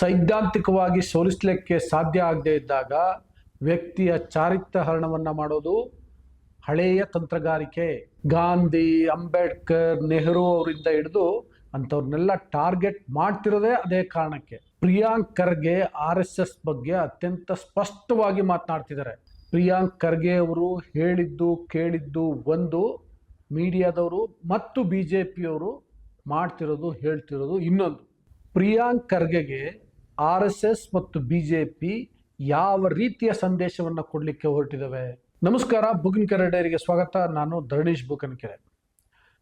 ಸೈದ್ಧಾಂತಿಕವಾಗಿ ಸೋಲಿಸಲಿಕ್ಕೆ ಸಾಧ್ಯ ಆಗದೆ ಇದ್ದಾಗ ವ್ಯಕ್ತಿಯ ಚಾರಿತ್ರ್ಯ ಹರಣವನ್ನು ಮಾಡೋದು ಹಳೆಯ ತಂತ್ರಗಾರಿಕೆ. ಗಾಂಧಿ, ಅಂಬೇಡ್ಕರ್, ನೆಹರು ಅವರಿಂದ ಹಿಡಿದು ಅಂಥವ್ರನ್ನೆಲ್ಲ ಟಾರ್ಗೆಟ್ ಮಾಡ್ತಿರೋದೇ ಅದೇ ಕಾರಣಕ್ಕೆ. Priyank Kharge R S S ಬಗ್ಗೆ ಅತ್ಯಂತ ಸ್ಪಷ್ಟವಾಗಿ ಮಾತನಾಡ್ತಿದ್ದಾರೆ. ಪ್ರಿಯಾಂಕ್ ಖರ್ಗೆ ಅವರು ಹೇಳಿದ್ದು, ಕೇಳಿದ್ದು ಒಂದು ಮೀಡಿಯಾದವರು ಮತ್ತು ಬಿ ಜೆ ಪಿಯವರು ಮಾಡ್ತಿರೋದು, ಹೇಳ್ತಿರೋದು ಇನ್ನೊಂದು. ಪ್ರಿಯಾಂಕ್ ಖರ್ಗೆಗೆ ಆರ್ ಎಸ್ ಎಸ್ ಮತ್ತು ಬಿ ಜೆ ಪಿ ಯಾವ ರೀತಿಯ ಸಂದೇಶವನ್ನು ಕೊಡಲಿಕ್ಕೆ ಹೊರಟಿದ್ದಾವೆ ನಮಸ್ಕಾರ ಬುಗನ್ಕೆರೆ ಡೈರಿಗೆ ಸ್ವಾಗತ. ನಾನು ಧರಣೀಶ್ ಬುಕನ್ಕೆರೆ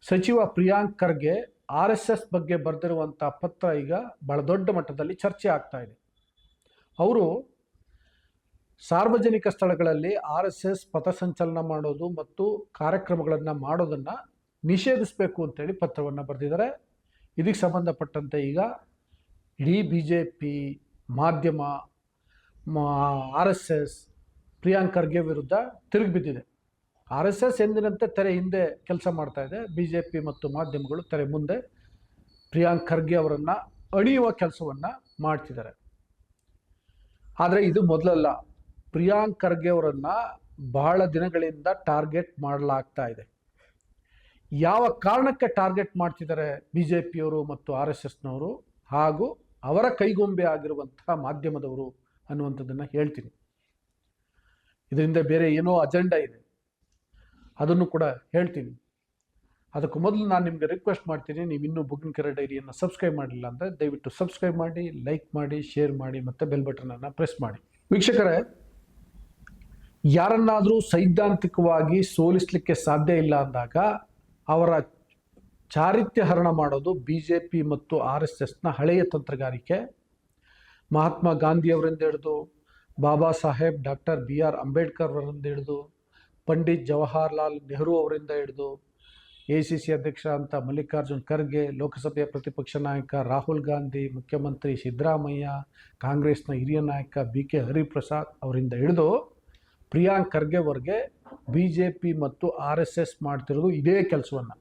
ಸಚಿವ Priyank Kharge R S S ಬಗ್ಗೆ ಬರೆದಿರುವಂಥ ಪತ್ರ ಈಗ ಬಹಳ ದೊಡ್ಡ ಮಟ್ಟದಲ್ಲಿ ಚರ್ಚೆ ಆಗ್ತಾ ಇದೆ. ಅವರು ಸಾರ್ವಜನಿಕ ಸ್ಥಳಗಳಲ್ಲಿ ಆರ್ ಎಸ್ ಎಸ್ ಪಥಸಂಚಲನ ಮಾಡೋದು ಮತ್ತು ಕಾರ್ಯಕ್ರಮಗಳನ್ನು ಮಾಡೋದನ್ನು ನಿಷೇಧಿಸಬೇಕು ಅಂತೇಳಿ ಪತ್ರವನ್ನು ಬರೆದಿದ್ದಾರೆ. ಇದಕ್ಕೆ ಸಂಬಂಧಪಟ್ಟಂತೆ ಈಗ ಇಡೀ ಬಿ ಜೆ ಪಿ ಮಾಧ್ಯಮ R S S, Priyank Kharge ವಿರುದ್ಧ ತಿರುಗಿ ಬಿದ್ದಿದೆ. ಆರ್ ಎಸ್ ಎಸ್ ಎಂದಿನಂತೆ ತೆರೆ ಹಿಂದೆ ಕೆಲಸ ಮಾಡ್ತಾ ಇದೆ. ಬಿ ಜೆ ಪಿ ಮತ್ತು ಮಾಧ್ಯಮಗಳು ತೆರೆ ಮುಂದೆ ಪ್ರಿಯಾಂಕ್ ಖರ್ಗೆ ಅವರನ್ನು ಅಣಿಯುವ ಕೆಲಸವನ್ನು ಮಾಡ್ತಿದ್ದಾರೆ. ಆದರೆ ಇದು ಮೊದಲಲ್ಲ. ಪ್ರಿಯಾಂಕ್ ಖರ್ಗೆ ಅವರನ್ನು ಬಹಳ ದಿನಗಳಿಂದ ಟಾರ್ಗೆಟ್ ಮಾಡಲಾಗ್ತಾ ಇದೆ. ಯಾವ ಕಾರಣಕ್ಕೆ ಟಾರ್ಗೆಟ್ ಮಾಡ್ತಿದ್ದಾರೆ ಬಿ ಜೆ ಪಿಯವರು ಮತ್ತು ಆರ್ ಎಸ್ ಎಸ್ನವರು ಹಾಗೂ ಅವರ ಕೈಗೊಂಬೆ ಆಗಿರುವಂತಹ ಮಾಧ್ಯಮದವರು ಅನ್ನುವಂಥದ್ದನ್ನು ಹೇಳ್ತೀನಿ. ಇದರಿಂದ ಬೇರೆ ಏನೋ ಅಜೆಂಡಾ ಇದೆ. ಅದನ್ನು ಕೂಡ ಹೇಳ್ತೀನಿ. ಅದಕ್ಕೂ ಮೊದಲು ನಾನು ನಿಮಗೆ ರಿಕ್ವೆಸ್ಟ್ ಮಾಡ್ತೀನಿ, ನೀವು ಇನ್ನೂ ಕೆರೆ ಡೈರಿಯನ್ನು ಸಬ್ಸ್ಕ್ರೈಬ್ ಮಾಡಿಲ್ಲ ಅಂದರೆ ದಯವಿಟ್ಟು ಸಬ್ಸ್ಕ್ರೈಬ್ ಮಾಡಿ ಲೈಕ್ ಮಾಡಿ ಶೇರ್ ಮಾಡಿ ಮತ್ತು ಬೆಲ್ ಬಟನನ್ನು ಪ್ರೆಸ್ ಮಾಡಿ. ವೀಕ್ಷಕರೇ, ಯಾರನ್ನಾದರೂ ಸೈದ್ಧಾಂತಿಕವಾಗಿ ಸೋಲಿಸಲಿಕ್ಕೆ ಸಾಧ್ಯ ಇಲ್ಲ ಅಂದಾಗ ಅವರ ಚಾರಿತ್ರ್ಯ ಹರಣ ಮಾಡೋದು ಬಿ ಜೆ ಪಿ ಮತ್ತು ಆರ್ ಎಸ್ ಎಸ್ನ ಹಳೆಯ ತಂತ್ರಗಾರಿಕೆ. ಮಹಾತ್ಮ ಗಾಂಧಿಯವರಿಂದ ಹಿಡಿದು Baba Saheb, doctor B R Ambedkar ಅವರಿಂದ ಹಿಡಿದು ಪಂಡಿತ್ ಜವಾಹರ್ಲಾಲ್ ನೆಹರು ಅವರಿಂದ ಹಿಡಿದು ಎ ಸಿ ಸಿ ಅಧ್ಯಕ್ಷ ಅಂತ ಮಲ್ಲಿಕಾರ್ಜುನ್ ಖರ್ಗೆ ಲೋಕಸಭೆಯ ಪ್ರತಿಪಕ್ಷ ನಾಯಕ ರಾಹುಲ್ ಗಾಂಧಿ, ಮುಖ್ಯಮಂತ್ರಿ ಸಿದ್ದರಾಮಯ್ಯ, ಕಾಂಗ್ರೆಸ್ನ ಹಿರಿಯ ನಾಯಕ ಬಿ ಕೆ ಹರಿಪ್ರಸಾದ್ ಅವರಿಂದ ಹಿಡಿದು ಪ್ರಿಯಾಂಕ್ ಖರ್ಗೆವರೆಗೆ ಬಿ ಜೆ ಪಿ ಮತ್ತು ಆರ್ ಎಸ್ ಎಸ್ ಮಾಡ್ತಿರೋದು ಇದೇ ಕೆಲಸವನ್ನು.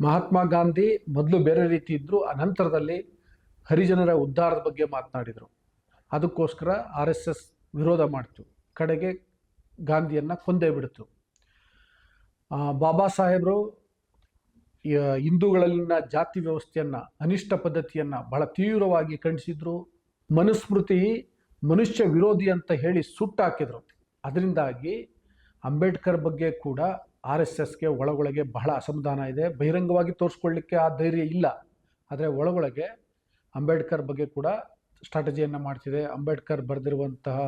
ಮಹಾತ್ಮ ಗಾಂಧಿ ಮೊದಲು ಬೇರೆ ರೀತಿ ಇದ್ದರು ಅನಂತರದಲ್ಲಿ ಹರಿಜನರ ಉದ್ಧಾರದ ಬಗ್ಗೆ ಮಾತನಾಡಿದರು. ಅದಕ್ಕೋಸ್ಕರ ಆರ್ ಎಸ್ ಎಸ್ ವಿರೋಧ ಮಾಡಿತು. ಕಡೆಗೆ ಗಾಂಧಿಯನ್ನು ಕೊಂದೇ ಬಿಡ್ತು. ಬಾಬಾ ಸಾಹೇಬರು ಹಿಂದೂಗಳಲ್ಲಿನ ಜಾತಿ ವ್ಯವಸ್ಥೆಯನ್ನು, ಅನಿಷ್ಟ ಪದ್ಧತಿಯನ್ನು ಬಹಳ ತೀವ್ರವಾಗಿ ಖಂಡಿಸಿದ್ರು. ಮನುಸ್ಮೃತಿ ಮನುಷ್ಯ ವಿರೋಧಿ ಅಂತ ಹೇಳಿ ಸುಟ್ಟಾಕಿದ್ರು. ಅದರಿಂದಾಗಿ ಅಂಬೇಡ್ಕರ್ ಬಗ್ಗೆ ಕೂಡ ಆರ್ ಎಸ್ ಎಸ್ಗೆ ಒಳಗೊಳಗೆ ಬಹಳ ಅಸಮಾಧಾನ ಇದೆ. ಬಹಿರಂಗವಾಗಿ ತೋರಿಸ್ಕೊಳ್ಳಿಕ್ಕೆ ಆ ಧೈರ್ಯ ಇಲ್ಲ. ಆದರೆ ಒಳಗೊಳಗೆ ಅಂಬೇಡ್ಕರ್ ಬಗ್ಗೆ ಕೂಡ ಸ್ಟ್ರಾಟಜಿಯನ್ನು ಮಾಡ್ತಿದೆ. ಅಂಬೇಡ್ಕರ್ ಬರೆದಿರುವಂತಹ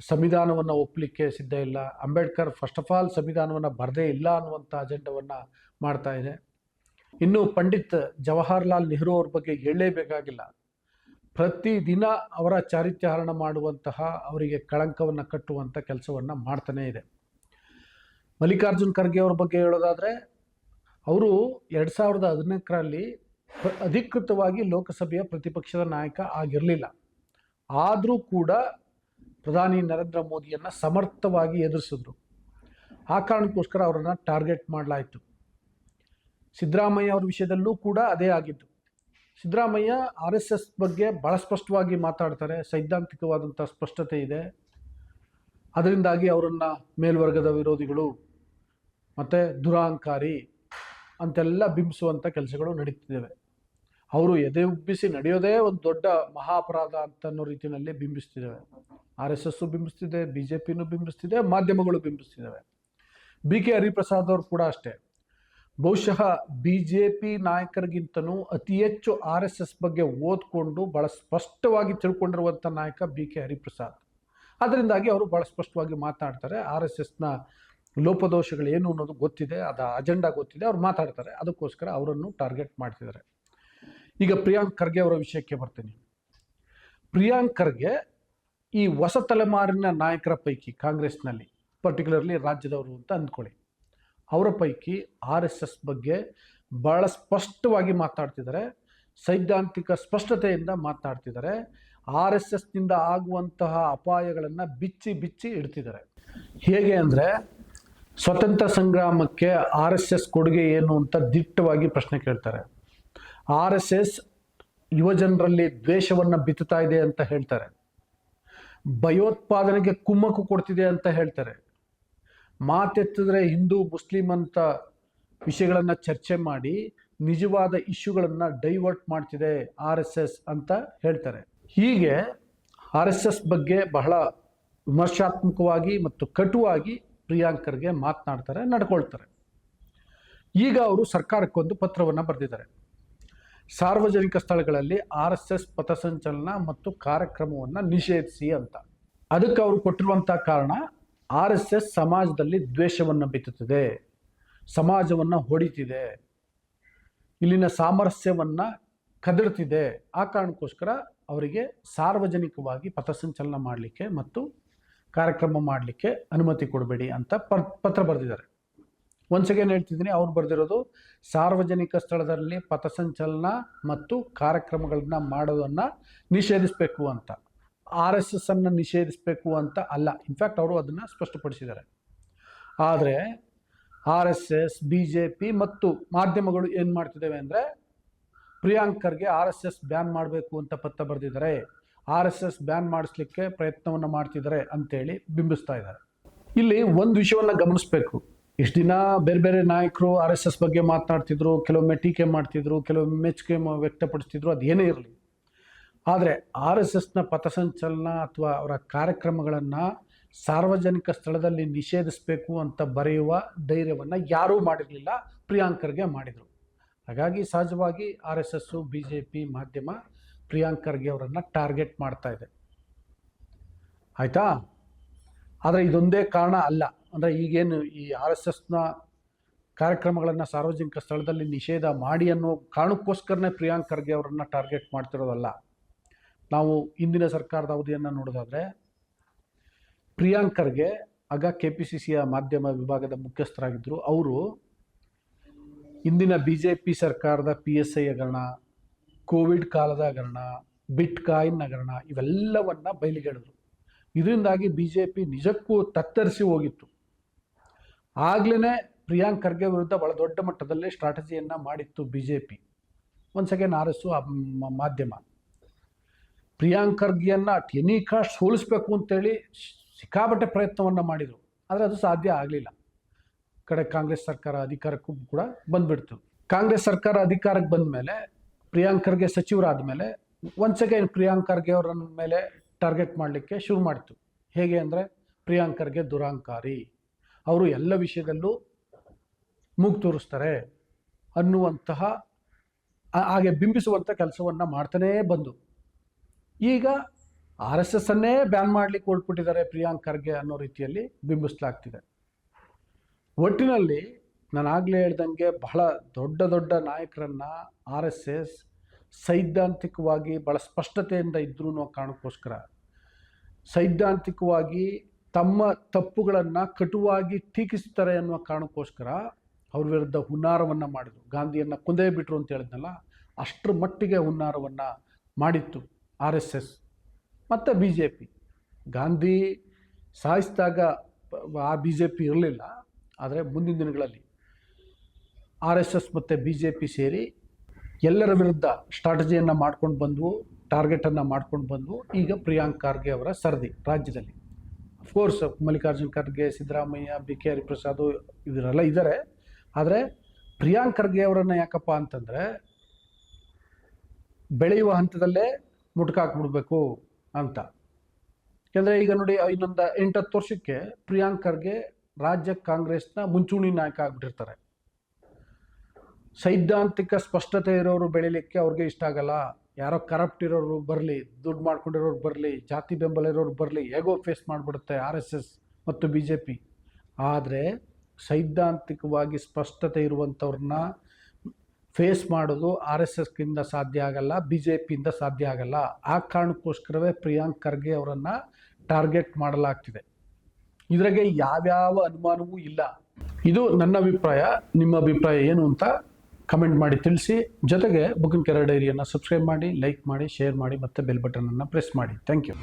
ಸಂವಿಧಾನವನ್ನು ಒಪ್ಪಲಿಕ್ಕೆ ಸಿದ್ಧ ಇಲ್ಲ. ಅಂಬೇಡ್ಕರ್ ಫಸ್ಟ್ ಆಫ್ ಆಲ್ ಸಂವಿಧಾನವನ್ನು ಬರದೇ ಇಲ್ಲ ಅನ್ನುವಂಥ ಅಜೆಂಡವನ್ನು ಮಾಡ್ತಾ ಇದೆ. ಇನ್ನು ಪಂಡಿತ್ ಜವಾಹರ್ಲಾಲ್ ನೆಹರು ಅವ್ರ ಬಗ್ಗೆ ಹೇಳಲೇಬೇಕಾಗಿಲ್ಲ. ಪ್ರತಿದಿನ ಅವರ ಚಾರಿತ್ರ್ಯಹರಣ ಮಾಡುವಂತಹ ಅವರಿಗೆ ಕಳಂಕವನ್ನು ಕಟ್ಟುವಂಥ ಕೆಲಸವನ್ನು ಮಾಡ್ತಾನೇ ಇದೆ. ಮಲ್ಲಿಕಾರ್ಜುನ್ ಖರ್ಗೆ ಅವ್ರ ಬಗ್ಗೆ ಹೇಳೋದಾದರೆ, ಅವರು ಎರಡು ಸಾವಿರದ ಹದಿನಾಲ್ಕರಲ್ಲಿ ಅಧಿಕೃತವಾಗಿ ಲೋಕಸಭೆಯ ಪ್ರತಿಪಕ್ಷದ ನಾಯಕ ಆಗಿರಲಿಲ್ಲ. ಆದರೂ ಕೂಡ ಪ್ರಧಾನಿ ನರೇಂದ್ರ ಮೋದಿಯನ್ನು ಸಮರ್ಥವಾಗಿ ಎದುರಿಸಿದ್ರು. ಆ ಕಾರಣಕ್ಕೋಸ್ಕರ ಅವರನ್ನು ಟಾರ್ಗೆಟ್ ಮಾಡಲಾಯಿತು. ಸಿದ್ದರಾಮಯ್ಯ ಅವ್ರ ವಿಷಯದಲ್ಲೂ ಕೂಡ ಅದೇ ಆಗಿತ್ತು. ಸಿದ್ದರಾಮಯ್ಯ ಆರ್ ಎಸ್ ಎಸ್ ಬಗ್ಗೆ ಭಾಳ ಸ್ಪಷ್ಟವಾಗಿ ಮಾತಾಡ್ತಾರೆ ಸೈದ್ಧಾಂತಿಕವಾದಂಥ ಸ್ಪಷ್ಟತೆ ಇದೆ. ಅದರಿಂದಾಗಿ ಅವರನ್ನು ಮೇಲ್ವರ್ಗದ ವಿರೋಧಿಗಳು ಮತ್ತು ದುರಾಂಕಾರಿ ಅಂತೆಲ್ಲ ಬಿಂಬಿಸುವಂಥ ಕೆಲಸಗಳು ನಡೀತಿದ್ದಾವೆ. ಅವರು ಎದೆ ಉಬ್ಬಿಸಿ ನಡೆಯೋದೇ ಒಂದು ದೊಡ್ಡ ಮಹಾ ಅಪರಾಧ ಅಂತ ಅನ್ನೋ ರೀತಿಯಲ್ಲಿ ಬಿಂಬಿಸ್ತಿದ್ದಾವೆ. ಆರ್ ಎಸ್ ಎಸ್ಸು ಬಿಂಬಿಸ್ತಿದೆ, ಬಿ ಜೆ ಪಿನೂ ಬಿಂಬಿಸ್ತಿದೆ, ಮಾಧ್ಯಮಗಳು ಬಿಂಬಿಸ್ತಿದ್ದಾವೆ. ಬಿ ಕೆ ಹರಿಪ್ರಸಾದ್ ಅವರು ಕೂಡ ಅಷ್ಟೇ. ಬಹುಶಃ ಬಿ ಜೆ ಪಿ ನಾಯಕರಿಗಿಂತನೂ ಅತಿ ಹೆಚ್ಚು ಆರ್ ಎಸ್ ಎಸ್ ಬಗ್ಗೆ ಓದ್ಕೊಂಡು ಭಾಳ ಸ್ಪಷ್ಟವಾಗಿ ತಿಳ್ಕೊಂಡಿರುವಂಥ ನಾಯಕ ಬಿ ಕೆ ಹರಿಪ್ರಸಾದ್. ಅದರಿಂದಾಗಿ ಅವರು ಭಾಳ ಸ್ಪಷ್ಟವಾಗಿ ಮಾತನಾಡ್ತಾರೆ ಆರ್ ಎಸ್ ಎಸ್ನ ಲೋಪದೋಷಗಳು ಏನು ಅನ್ನೋದು ಗೊತ್ತಿದೆ, ಅದು ಅಜೆಂಡಾ ಗೊತ್ತಿದೆ, ಅವ್ರು ಮಾತಾಡ್ತಾರೆ. ಅದಕ್ಕೋಸ್ಕರ ಅವರನ್ನು ಟಾರ್ಗೆಟ್ ಮಾಡ್ತಿದ್ದಾರೆ. ಈಗ ಪ್ರಿಯಾಂಕ್ ಖರ್ಗೆ ಅವರ ವಿಷಯಕ್ಕೆ ಬರ್ತೀನಿ. ಪ್ರಿಯಾಂಕ್ ಖರ್ಗೆ ಈ ಹೊಸ ತಲೆಮಾರಿನ ನಾಯಕರ ಪೈಕಿ ಕಾಂಗ್ರೆಸ್ನಲ್ಲಿ ಪರ್ಟಿಕ್ಯುಲರ್ಲಿ ರಾಜ್ಯದವರು ಅಂತ ಅಂದ್ಕೊಳ್ಳಿ. ಅವರ ಪೈಕಿ ಆರ್ ಎಸ್ ಎಸ್ ಬಗ್ಗೆ ಭಾಳ ಸ್ಪಷ್ಟವಾಗಿ ಮಾತಾಡ್ತಿದ್ದಾರೆ. ಸೈದ್ಧಾಂತಿಕ ಸ್ಪಷ್ಟತೆಯಿಂದ ಮಾತಾಡ್ತಿದ್ದಾರೆ. ಆರ್ ಎಸ್ ಎಸ್ನಿಂದ ಆಗುವಂತಹ ಅಪಾಯಗಳನ್ನು ಬಿಚ್ಚಿ ಬಿಚ್ಚಿ ಇಡ್ತಿದ್ದಾರೆ. ಹೇಗೆ ಅಂದರೆ ಸ್ವತಂತ್ರ ಸಂಗ್ರಾಮಕ್ಕೆ ಆರ್ ಎಸ್ ಎಸ್ ಕೊಡುಗೆ ಏನು ಅಂತ ದಿಟ್ಟವಾಗಿ ಪ್ರಶ್ನೆ ಕೇಳ್ತಾರೆ. ಆರ್ ಎಸ್ ಎಸ್ ಯುವಜನರಲ್ಲಿ ದ್ವೇಷವನ್ನು ಬಿತ್ತುತ್ತಾ ಇದೆ ಅಂತ ಹೇಳ್ತಾರೆ. ಭಯೋತ್ಪಾದನೆಗೆ ಕುಮ್ಮಕ್ಕು ಕೊಡ್ತಿದೆ ಅಂತ ಹೇಳ್ತಾರೆ. ಮಾತೆತ್ತಿದ್ರೆ ಹಿಂದೂ, ಮುಸ್ಲಿಂ ಅಂತ ವಿಷಯಗಳನ್ನು ಚರ್ಚೆ ಮಾಡಿ ನಿಜವಾದ ಇಶ್ಯೂಗಳನ್ನು ಡೈವರ್ಟ್ ಮಾಡ್ತಿದೆ ಆರ್ ಎಸ್ ಎಸ್ ಅಂತ ಹೇಳ್ತಾರೆ. ಹೀಗೆ ಆರ್ ಎಸ್ ಎಸ್ ಬಗ್ಗೆ ಬಹಳ ವಿಮರ್ಶಾತ್ಮಕವಾಗಿ ಮತ್ತು ಕಟುವಾಗಿ ಪ್ರಿಯಾಂಕರ್ಗೆ ಮಾತನಾಡ್ತಾರೆ, ನಡ್ಕೊಳ್ತಾರೆ. ಈಗ ಅವರು ಸರ್ಕಾರಕ್ಕೊಂದು ಪತ್ರವನ್ನು ಬರೆದಿದ್ದಾರೆ. ಸಾರ್ವಜನಿಕ ಸ್ಥಳಗಳಲ್ಲಿ ಆರ್ ಎಸ್ ಎಸ್ ಪಥಸಂಚಲನ ಮತ್ತು ಕಾರ್ಯಕ್ರಮವನ್ನು ನಿಷೇಧಿಸಿ ಅಂತ. ಅದಕ್ಕೆ ಅವರು ಕೊಟ್ಟಿರುವಂಥ ಕಾರಣ ಆರ್ ಎಸ್ ಎಸ್ ಸಮಾಜದಲ್ಲಿ ದ್ವೇಷವನ್ನು ಬಿತ್ತುತ್ತಿದೆ, ಸಮಾಜವನ್ನು ಹೊಡಿತಿದೆ, ಇಲ್ಲಿನ ಸಾಮರಸ್ಯವನ್ನು ಕದಡ್ತಿದೆ. ಆ ಕಾರಣಕ್ಕೋಸ್ಕರ ಅವರಿಗೆ ಸಾರ್ವಜನಿಕವಾಗಿ ಪಥಸಂಚಲನ ಮಾಡಲಿಕ್ಕೆ ಮತ್ತು ಕಾರ್ಯಕ್ರಮ ಮಾಡಲಿಕ್ಕೆ ಅನುಮತಿ ಕೊಡಬೇಡಿ ಅಂತ ಪತ್ರ ಬರೆದಿದ್ದಾರೆ. ಒನ್ಸ್ ಅಗೇನ್ ಹೇಳ್ತಿದ್ದೀನಿ, ಅವ್ರು ಬರೆದಿರೋದು ಸಾರ್ವಜನಿಕ ಸ್ಥಳದಲ್ಲಿ ಪಥಸಂಚಲನ ಮತ್ತು ಕಾರ್ಯಕ್ರಮಗಳನ್ನ ಮಾಡೋದನ್ನು ನಿಷೇಧಿಸಬೇಕು ಅಂತ. ಆರ್ ಎಸ್ ಎಸ್ ಅನ್ನು ನಿಷೇಧಿಸಬೇಕು ಅಂತ ಅಲ್ಲ ಇನ್ಫ್ಯಾಕ್ಟ್ ಅವರು ಅದನ್ನು ಸ್ಪಷ್ಟಪಡಿಸಿದ್ದಾರೆ. ಆದರೆ R S S, B J P ಮತ್ತು ಮಾಧ್ಯಮಗಳು ಏನು ಮಾಡ್ತಿದ್ದೇವೆ ಅಂದರೆ, ಪ್ರಿಯಾಂಕರ್ಗೆ ಆರ್ ಎಸ್ ಎಸ್ ಬ್ಯಾನ್ ಮಾಡಬೇಕು ಅಂತ ಪತ್ರ ಬರೆದಿದ್ದಾರೆ. ಆರ್ ಎಸ್ ಎಸ್ ಬ್ಯಾನ್ ಮಾಡಿಸ್ಲಿಕ್ಕೆ ಪ್ರಯತ್ನವನ್ನು ಮಾಡ್ತಿದ್ದಾರೆ ಅಂತೇಳಿ ಬಿಂಬಿಸ್ತಾ ಇದ್ದಾರೆ. ಇಲ್ಲಿ ಒಂದು ವಿಷಯವನ್ನು ಗಮನಿಸಬೇಕು. ಇಷ್ಟು ದಿನ ಬೇರೆ ಬೇರೆ ನಾಯಕರು ಆರ್ ಎಸ್ ಎಸ್ ಬಗ್ಗೆ ಮಾತನಾಡ್ತಿದ್ರು, ಕೆಲವೊಮ್ಮೆ ಟೀಕೆ ಮಾಡ್ತಿದ್ರು, ಕೆಲವೊಮ್ಮೆ ಮೆಚ್ಚುಗೆ ವ್ಯಕ್ತಪಡಿಸ್ತಿದ್ರು ಅದೇನೇ ಇರಲಿ. ಆದರೆ ಆರ್ ಎಸ್ ಎಸ್ನ ಪಥಸಂಚಲನ ಅಥವಾ ಅವರ ಕಾರ್ಯಕ್ರಮಗಳನ್ನು ಸಾರ್ವಜನಿಕ ಸ್ಥಳದಲ್ಲಿ ನಿಷೇಧಿಸಬೇಕು ಅಂತ ಬರೆಯುವ ಧೈರ್ಯವನ್ನು ಯಾರೂ ಮಾಡಿರಲಿಲ್ಲ. ಪ್ರಿಯಾಂಕರ್ಗೆ ಮಾಡಿದರು. ಹಾಗಾಗಿ ಸಹಜವಾಗಿ R S S, B J P ಮಾಧ್ಯಮ ಪ್ರಿಯಾಂಕರ್ಗೆ ಅವರನ್ನು ಟಾರ್ಗೆಟ್ ಮಾಡ್ತಾ ಇದೆ. ಆಯಿತಾ? ಆದರೆ ಇದೊಂದೇ ಕಾರಣ ಅಲ್ಲ. ಅಂದರೆ ಈಗೇನು ಈ ಆರ್ ಎಸ್ ಎಸ್ನ ಕಾರ್ಯಕ್ರಮಗಳನ್ನು ಸಾರ್ವಜನಿಕ ಸ್ಥಳದಲ್ಲಿ ನಿಷೇಧ ಮಾಡಿ ಅನ್ನೋ ಕಾರಣಕ್ಕೋಸ್ಕರನೇ ಪ್ರಿಯಾಂಕ್ ಖರ್ಗೆ ಅವರನ್ನು ಟಾರ್ಗೆಟ್ ಮಾಡ್ತಿರೋದಲ್ಲ. ನಾವು ಇಂದಿನ ಸರ್ಕಾರದ ಅವಧಿಯನ್ನು ನೋಡೋದಾದರೆ, ಪ್ರಿಯಾಂಕ್ ಖರ್ಗೆ, ಆಗ ಕೆ ಪಿ ಸಿ ಸಿಯ ಮಾಧ್ಯಮ ವಿಭಾಗದ ಮುಖ್ಯಸ್ಥರಾಗಿದ್ದರು ಅವರು ಇಂದಿನ ಬಿ ಜೆ ಪಿ ಸರ್ಕಾರದ ಪಿ ಎಸ್ ಐ ಹಗರಣ ಕೋವಿಡ್ ಕಾಲದ ಹಗರಣ ಬಿಟ್ ಕಾಯಿನ್ ಹಗರಣ ಇವೆಲ್ಲವನ್ನ ಬಯಲಿಗೆಳೆದರು. ಇದರಿಂದಾಗಿ ಬಿ ಜೆ ಪಿ ನಿಜಕ್ಕೂ ತತ್ತರಿಸಿ ಹೋಗಿತ್ತು. ಆಗ್ಲೇ ಪ್ರಿಯಾಂಕ್ ಖರ್ಗೆ ವಿರುದ್ಧ ಬಹಳ ದೊಡ್ಡ ಮಟ್ಟದಲ್ಲಿ ಸ್ಟ್ರಾಟಜಿಯನ್ನು ಮಾಡಿತ್ತು ಬಿ ಜೆ ಪಿ ಒಂದು ಸೆಕೆಂಡ್ ಆರ್ ಎಸ್ ಮಾಧ್ಯಮ. ಪ್ರಿಯಾಂಕ್ ಖರ್ಗೆಯನ್ನು ಅಟ್ ಎನಿ ಕಾಸ್ಟ್ ಸೋಲಿಸ್ಬೇಕು ಅಂತೇಳಿ ಸಿಕ್ಕಾಪಟ್ಟೆ ಪ್ರಯತ್ನವನ್ನು ಮಾಡಿದರು. ಆದರೆ ಅದು ಸಾಧ್ಯ ಆಗಲಿಲ್ಲ. ಕಡೆ ಕಾಂಗ್ರೆಸ್ ಸರ್ಕಾರ ಅಧಿಕಾರಕ್ಕೂ ಕೂಡ ಬಂದ್ಬಿಡ್ತು. ಕಾಂಗ್ರೆಸ್ ಸರ್ಕಾರ ಅಧಿಕಾರಕ್ಕೆ ಬಂದ ಮೇಲೆ ಪ್ರಿಯಾಂಕ್ ಖರ್ಗೆ ಸಚಿವರಾದ ಮೇಲೆ ಒನ್ಸ್ ಅಗೈನ್ ಪ್ರಿಯಾಂಕ್ ಖರ್ಗೆ ಅವರ ಮೇಲೆ ಟಾರ್ಗೆಟ್ ಮಾಡಲಿಕ್ಕೆ ಶುರು ಮಾಡಿತು. ಹೇಗೆ ಅಂದರೆ ಪ್ರಿಯಾಂಕ್ ಖರ್ಗೆ ದುರಾಂಕಾರಿ. ಅವರು ಎಲ್ಲ ವಿಷಯದಲ್ಲೂ ಮೂಗ್ ತೋರಿಸ್ತಾರೆ ಅನ್ನುವಂತಹ ಹಾಗೆ ಬಿಂಬಿಸುವಂಥ ಕೆಲಸವನ್ನು ಮಾಡ್ತಾನೇ ಬಂದು. ಈಗ ಆರ್ ಎಸ್ ಎಸ್ ಅನ್ನೇ ಬ್ಯಾನ್ ಮಾಡಲಿಕ್ಕೆ ಹೊರಟ್ಬಿಟ್ಟಿದ್ದಾರೆ ಪ್ರಿಯಾಂಕ್ ಖರ್ಗೆ ಅನ್ನೋ ರೀತಿಯಲ್ಲಿ ಬಿಂಬಿಸಲಾಗ್ತಿದೆ. ಒಟ್ಟಿನಲ್ಲಿ ನಾನು ಆಗಲೇ ಹೇಳ್ದಂಗೆ ಬಹಳ ದೊಡ್ಡ ದೊಡ್ಡ ನಾಯಕರನ್ನು ಆರ್ ಎಸ್ ಎಸ್ ಸೈದ್ಧಾಂತಿಕವಾಗಿ ಭಾಳ ಸ್ಪಷ್ಟತೆಯಿಂದ ಇದ್ರೂ ಕಾರಣಕ್ಕೋಸ್ಕರ. ಸೈದ್ಧಾಂತಿಕವಾಗಿ ತಮ್ಮ ತಪ್ಪುಗಳನ್ನು ಕಟುವಾಗಿ ಟೀಕಿಸ್ತಾರೆ ಅನ್ನುವ ಕಾರಣಕ್ಕೋಸ್ಕರ ಅವ್ರ ವಿರುದ್ಧ ಹುನ್ನಾರವನ್ನು ಮಾಡಿದರು. ಗಾಂಧಿಯನ್ನು ಕೊಂದೇ ಬಿಟ್ರು ಅಂತ ಹೇಳಿದ್ನಲ್ಲ, ಅಷ್ಟರ ಮಟ್ಟಿಗೆ ಹುನ್ನಾರವನ್ನು ಮಾಡಿತ್ತು ಆರ್ ಎಸ್ ಎಸ್ ಮತ್ತು ಬಿ ಜೆ ಪಿ. ಗಾಂಧಿ ಸಾಯಿಸಿದಾಗ ಆ ಬಿ ಜೆ ಪಿ ಇರಲಿಲ್ಲ, ಆದರೆ ಮುಂದಿನ ದಿನಗಳಲ್ಲಿ ಆರ್ ಎಸ್ ಎಸ್ ಮತ್ತು ಬಿ ಜೆ ಪಿ ಸೇರಿ ಎಲ್ಲರ ವಿರುದ್ಧ ಸ್ಟ್ರಾಟಜಿಯನ್ನು ಮಾಡ್ಕೊಂಡು ಬಂದವು ಟಾರ್ಗೆಟನ್ನು ಮಾಡ್ಕೊಂಡು ಬಂದವು. ಈಗ ಪ್ರಿಯಾಂಕ್ ಖರ್ಗೆ ಅವರ ಸರದಿ ರಾಜ್ಯದಲ್ಲಿ. Of course Mallikarjun Kharge, Siddaramaiah, B K Hariprasad ಇವರೆಲ್ಲ ಇದ್ದಾರೆ. ಆದರೆ ಪ್ರಿಯಾಂಕ್ ಖರ್ಗೆ ಅವರನ್ನು ಯಾಕಪ್ಪ ಅಂತಂದರೆ ಬೆಳೆಯುವ ಹಂತದಲ್ಲೇ ಮುಟ್ಕಾಕ್ಬಿಡ್ಬೇಕು ಅಂತ. ಯಾಕಂದರೆ ಈಗ ನೋಡಿ, ಇನ್ನೊಂದು ಎಂಟತ್ತು ವರ್ಷಕ್ಕೆ ಪ್ರಿಯಾಂಕ್ ಖರ್ಗೆ ರಾಜ್ಯ ಕಾಂಗ್ರೆಸ್ನ ಮುಂಚೂಣಿ ನಾಯಕ ಆಗ್ಬಿಟ್ಟಿರ್ತಾರೆ. ಸೈದ್ಧಾಂತಿಕ ಸ್ಪಷ್ಟತೆ ಇರೋರು ಬೆಳಿಲಿಕ್ಕೆ ಅವ್ರಿಗೆ ಇಷ್ಟ ಆಗಲ್ಲ. ಯಾರೋ ಕರಪ್ಟ್ ಇರೋರು ಬರಲಿ, ದುಡ್ಡು ಮಾಡ್ಕೊಂಡಿರೋರು ಬರಲಿ, ಜಾತಿ ಬೆಂಬಲ ಇರೋರು ಬರಲಿ, ಹೇಗೋ ಫೇಸ್ ಮಾಡಿಬಿಡುತ್ತೆ ಆರ್ ಎಸ್ ಎಸ್ ಮತ್ತು ಬಿ ಜೆ ಪಿ ಆದರೆ ಸೈದ್ಧಾಂತಿಕವಾಗಿ ಸ್ಪಷ್ಟತೆ ಇರುವಂಥವ್ರನ್ನ ಫೇಸ್ ಮಾಡೋದು ಆರ್ ಎಸ್ ಎಸ್ಗಿಂದ ಸಾಧ್ಯ ಆಗಲ್ಲ ಬಿ ಜೆ ಪಿಯಿಂದ ಸಾಧ್ಯ ಆಗಲ್ಲ. ಆ ಕಾರಣಕ್ಕೋಸ್ಕರವೇ ಪ್ರಿಯಾಂಕ್ ಖರ್ಗೆ ಅವರನ್ನು ಟಾರ್ಗೆಟ್ ಮಾಡಲಾಗ್ತಿದೆ. ಇದರಾಗೆ ಯಾವ್ಯಾವ ಅನುಮಾನವೂ ಇಲ್ಲ. ಇದು ನನ್ನ ಅಭಿಪ್ರಾಯ, ನಿಮ್ಮ ಅಭಿಪ್ರಾಯ ಏನು ಅಂತ ಕಮೆಂಟ್ ಮಾಡಿ ತಿಳಿಸಿ. ಜೊತೆಗೆ ಬುಕ್ಕಿನ ಕೆರ ಡೈರಿಯನ್ನು ಸಬ್ಸ್ಕ್ರೈಬ್ ಮಾಡಿ ಲೈಕ್ ಮಾಡಿ ಶೇರ್ ಮಾಡಿ ಮತ್ತು ಬೆಲ್ ಬಟನನ್ನು ಪ್ರೆಸ್ ಮಾಡಿ. Thank you